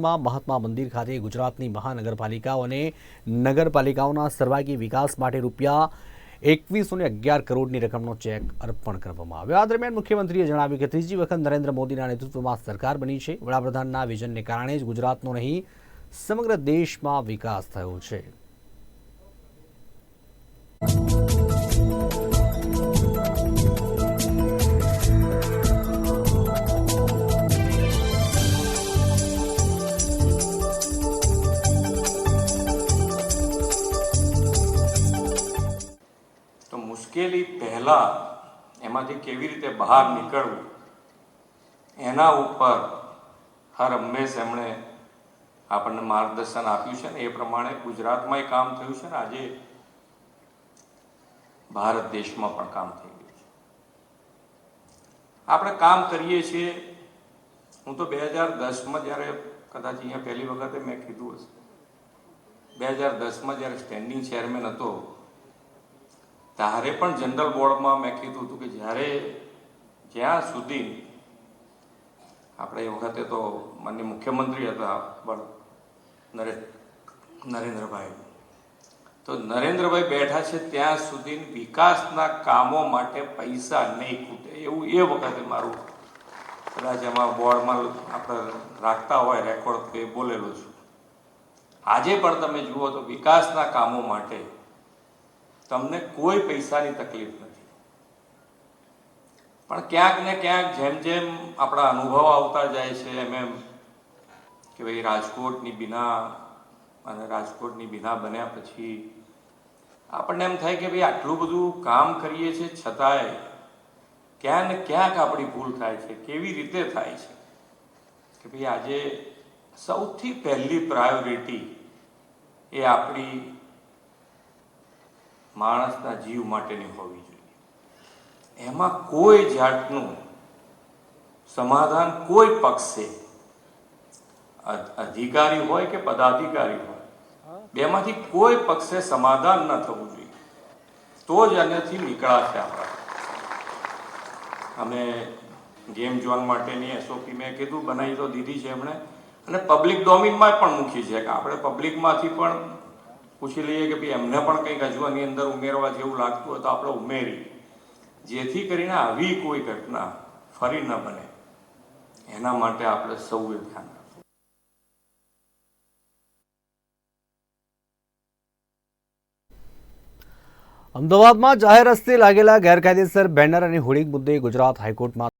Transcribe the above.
મહાત્મા મંદિર ખાતે ગુજરાતની મહાનગરપાલિકાઓ અને નગરપાલિકાઓના સર્વાગી વિકાસ માટે રૂપિયા એકવીસો ને અગિયાર કરોડની રકમનો ચેક અર્પણ કરવામાં આવ્યો. આ દરમિયાન મુખ્યમંત્રીએ જણાવ્યું કે ત્રીજી વખત નરેન્દ્ર મોદીના નેતૃત્વમાં સરકાર બની છે. વડાપ્રધાનના વિઝનને કારણે જ ગુજરાતનો નહીં, સમગ્ર દેશમાં વિકાસ થયો છે. મુશ્કેલી પહેલા એમાંથી કેવી રીતે બહાર નીકળવું, એના ઉપર હર હંમેશ એમણે આપણને માર્ગદર્શન આપ્યું છે ને, એ પ્રમાણે ગુજરાતમાંય કામ થયું છે ને, આજે ભારત દેશમાં પણ કામ થઈ ગયું છે. આપણે કામ કરીએ છીએ. હું તો બે હજાર દસમાં જ્યારે કદાચ અહીંયા પહેલી વખતે મેં કીધું હશે. બે હજાર દસમાં જ્યારે સ્ટેન્ડિંગ ચેરમેન હતો ત્યારે પણ જનરલ બોર્ડમાં મેં કીધું હતું કે જ્યારે જ્યાં સુધી આપણે એ વખતે તો માન્ય મુખ્યમંત્રી હતા, પણ નરે નરેન્દ્રભાઈ. તો નરેન્દ્રભાઈ બેઠા છે ત્યાં સુધી વિકાસના કામો માટે પૈસા નહીં ખૂટે એવું એ વખતે મારું કદાચ એમાં બોર્ડમાં આપણે રાખતા હોય રેકોર્ડ તો એ બોલેલો છું. આજે પણ તમે જુઓ તો વિકાસના કામો માટે તમને કોઈ પૈસાની તકલીફ નથી. પણ ક્યાંક ને ક્યાંક જેમ જેમ આપણા અનુભવ આવતા જાય છે, એમ એમ કે ભાઈ રાજકોટની બિના અને રાજકોટની બિના બન્યા પછી આપણને એમ થાય કે ભાઈ આટલું બધું કામ કરીએ છીએ છતાંય ક્યાં ને ક્યાંક આપણી ભૂલ થાય છે, કેવી રીતે થાય છે? કે ભાઈ આજે સૌથી પહેલી પ્રાયોરિટી એ આપણી માણસના જીવ માટેની હોવી જોઈએ. એમાં કોઈ જાતનું સમાધાન કોઈ પક્ષે અધિકારી હોય કે પદાધિકારી હોય, બેમાંથી કોઈ પક્ષે સમાધાન ન થવું જોઈએ. તો જ એનાથી નીકળાશે આપણા અમે ગેમ ઝોન માટેની એસઓપી મેં કીધું, બનાવી તો દીધી છે એમણે. અને પબ્લિક ડોમિનમાં પણ મૂકી છે કે આપણે પબ્લિકમાંથી પણ પૂછી લઈએ કે ભાઈ, એમને પણ કંઈક હજુ આની અંદર ઉમેરવા જેવું લાગતું હોય તો આપણે ઉમેરી જેથી કરીને આવી કોઈ ઘટના ફરી ન બને. એના માટે આપણે સૌએ ધ્યાન અમદાવાદમાં જાહેર રસ્તે લાગેલા ગેરકાયદેસર બેનર અને હોર્ડિંગ મુદ્દે ગુજરાત હાઈકોર્ટમાં